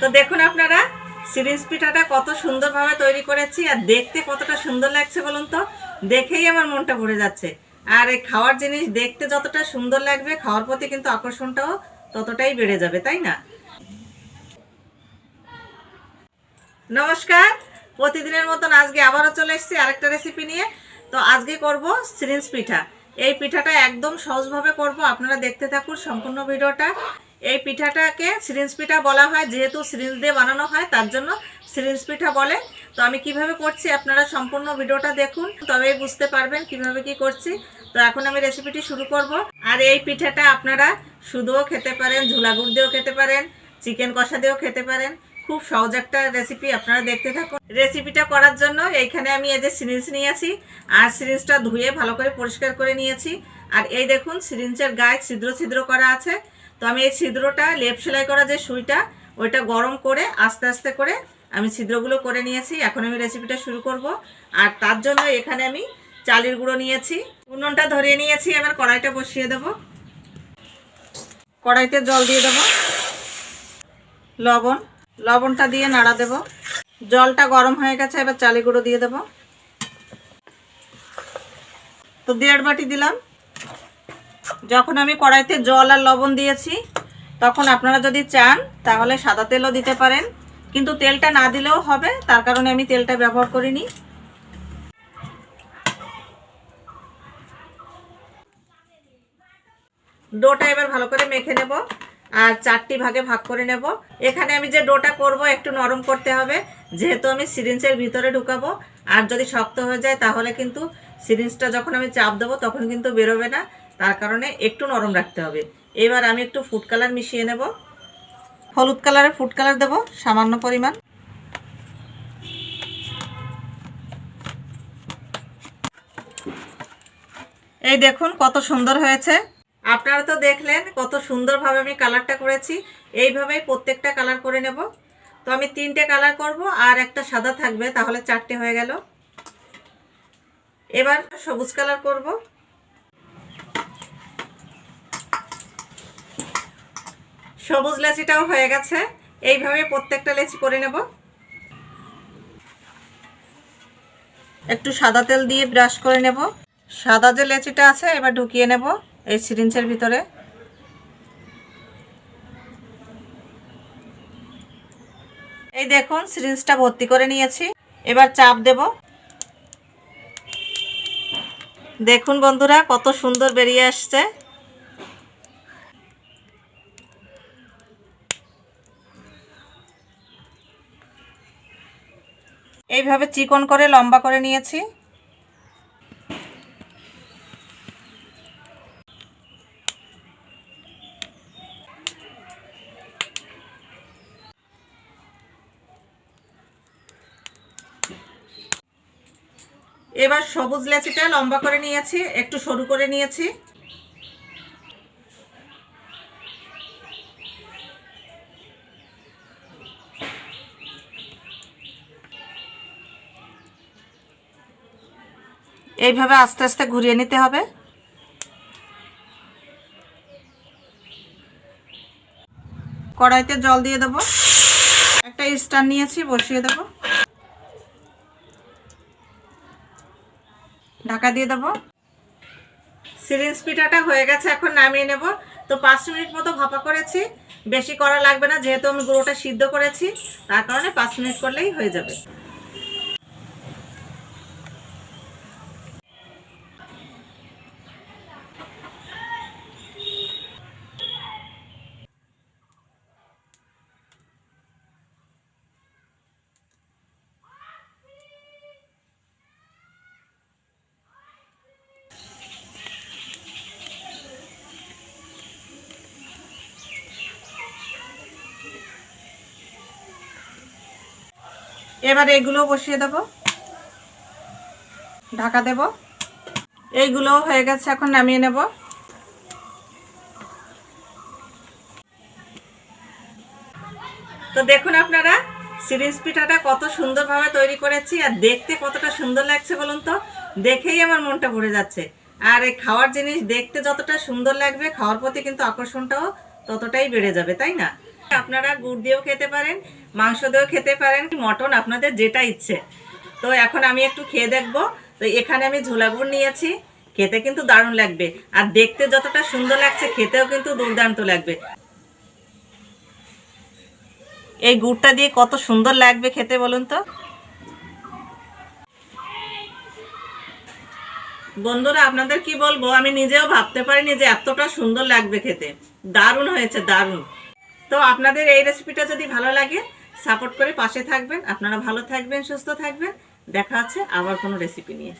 তো দেখুন আপনারা, সিরিঞ্জ পিঠাটা কত সুন্দরভাবে তৈরি করেছি আর দেখতে কতটা সুন্দর লাগছে বলুন তো? দেখেই আমার মনটা ভরে যাচ্ছে। আর এই খাওয়ার জিনিস দেখতে যতটা সুন্দর লাগবে, খাওয়ার প্রতি কিন্তু আকর্ষণটাও ততটাই বেড়ে যাবে, তাই না? নমস্কার, প্রতিদিনের মতন আজকে আবারও চলে এসেছি আরেকটা রেসিপি নিয়ে। তো আজকে করব সিরিঞ্জ পিঠা। এই পিঠাটা একদম সহজভাবে করব, আপনারা দেখতে থাকুন সম্পূর্ণ ভিডিওটা। এই পিঠাটাকে সিরিঞ্জ পিঠা বলা হয়, যেহেতু সিরিঞ্জ দিয়ে বানানো হয়, তার জন্য সিরিঞ্জ পিঠা বলে। তো আমি কীভাবে করছি আপনারা সম্পূর্ণ ভিডিওটা দেখুন, তবেই বুঝতে পারবেন কীভাবে কি করছি। তো এখন আমি রেসিপিটি শুরু করব। আর এই পিঠাটা আপনারা শুধুও খেতে পারেন ঝোলা গুড় দিয়েও খেতে পারেন, চিকেন কষা দিয়েও খেতে পারেন। খুব সহজ একটা রেসিপি, আপনারা দেখতে থাকুন। রেসিপিটা করার জন্য এইখানে আমি এই যে সিরিঞ্জ নিয়েছি, আর সিরিঞ্জটা ধুয়ে ভালো করে পরিষ্কার করে নিয়েছি। আর এই দেখুন, সিরিঞ্জের গায়ে ছিদ্র ছিদ্র করা আছে। তো আমি এই ছিদ্রটা, লেপ সেলাই করা যে সুইটা, ওইটা গরম করে, আস্তে আস্তে করে আমি ছিদ্রগুলো করে নিয়েছি। এখন আমি রেসিপিটা শুরু করব। আর তার জন্য এখানে আমি চালের গুঁড়ো নিয়েছি। উনুনটা ধরিয়ে নিয়েছি, এবার কড়াইটা বসিয়ে দেব। কড়াইতে জল দিয়ে দেবো। লবণ। লবণটা দিয়ে নাড়া দেব। জলটা গরম হয়ে গেছে, এবার চালি গুঁড়ো দিয়ে দেব। তো দেড় বাটি দিলাম। যখন আমি কড়াইতে জল আর লবণ দিয়েছি, তখন আপনারা যদি চান, তাহলে সাদা তেলও দিতে পারেন। কিন্তু তেলটা না দিলেও হবে, তার কারণে আমি তেলটা ব্যবহার করিনি। ডোটা এবার ভালো করে মেখে নেব, আর চারটি ভাগে ভাগ করে নেব। এখানে আমি যে ডোটা করব, একটু নরম করতে হবে। যেহেতু আমি সিরিঞ্জের ভিতরে ঢুকাবো, আর যদি শক্ত হয়ে যায়, তাহলে কিন্তু সিরিঞ্জটা যখন আমি চাপ দেবো, তখন কিন্তু বেরোবে না। তার কারণে একটু নরম রাখতে হবে। এবার আমি একটু ফুড কালার মিশিয়ে নেব। হলুদ কালারে ফুড কালার দেবো, সামান্য পরিমাণ। এই দেখুন কত সুন্দর হয়েছে। আপনারা তো দেখলেন কত সুন্দরভাবে আমি কালারটা করেছি। এইভাবেই প্রত্যেকটা কালার করে নেব। তো আমি তিনটে কালার করব, আর একটা সাদা থাকবে, তাহলে চারটে হয়ে গেল। এবার সবুজ কালার করব। সবুজ লেচিটাও হয়ে গেছে। এইভাবে প্রত্যেকটা লেচি করে নেব। একটু সাদা তেল দিয়ে ব্রাশ করে নেব। সাদা যে লেচিটা আছে, এবার ঢুকিয়ে নেব এই সিরিঞ্জের ভিতরে। এই দেখুন, সিরিঞ্জটা ভর্তি করে নিয়েছি। এবার চাপ দেব। দেখুন বন্ধুরা, কত সুন্দর বেরিয়ে আসছে। এইভাবে চিকন করে লম্বা করে নিয়েছি। এবার সবুজ লেচিটা লম্বা করে নিয়েছি, একটু সরু করে নিয়েছি। এইভাবে আস্তে আস্তে ঘুরিয়ে নিতে হবে। কড়াইতে জল দিয়ে দেবো। একটা স্টার নিয়েছি, বসিয়ে দেবো। ঢাকা দিয়ে দেবো। সিরিঞ্জ পিঠাটা হয়ে গেছে, এখন নামিয়ে নেব। তো পাঁচ মিনিট মতো ভাপা করেছি। বেশি করা লাগবে না, যেহেতু আমি গুঁড়োটা সিদ্ধ করেছি, তার কারণে পাঁচ মিনিট করলেই হয়ে যাবে। এবার এগুলো বসিয়ে দেব। ঢাকা দেব। এইগুলো হয়ে গেছে, এখন নামিয়ে নেব। তো দেখুন আপনারা সিরিজ পিঠাটা কত সুন্দরভাবে তৈরি করেছি আর দেখতে কতটা সুন্দর লাগছে বলুন তো। দেখেই আমার মনটা ভরে যাচ্ছে। আর এই খাওয়ার জিনিস দেখতে যতটা সুন্দর লাগবে, খাওয়ার প্রতি কিন্তু আকর্ষণটাও ততটাই বেড়ে যাবে, তাই না? আপনারা গুড় দিয়েও খেতে পারেন, মাংস দিয়েও খেতে পারেন, মটন আপনাদের যেটা ইচ্ছে। তো এখন আমি একটু খেয়ে দেখব। তো এখানে আমি ঝোলা গুড় নিয়েছি, খেতে কিন্তু দারুণ লাগবে। আর দেখতে যতটা সুন্দর লাগছে, খেতেও কিন্তু দুর্দান্ত লাগবে। এই গুড়টা দিয়ে কত সুন্দর লাগবে খেতে বলুন তো? বন্ধুরা, আপনাদের কি বলব? আমি নিজেও ভাবতে পারিনি যে এতটা সুন্দর লাগবে খেতে। দারুণ হয়েছে, দারুণ। তো আপনাদের এই রেসিপিটা যদি ভালো লাগে সাপোর্ট করে পাশে থাকবেন। আপনারা ভালো থাকবেন, সুস্থ থাকবেন। দেখা আছে আবার কোনো রেসিপি নিয়ে।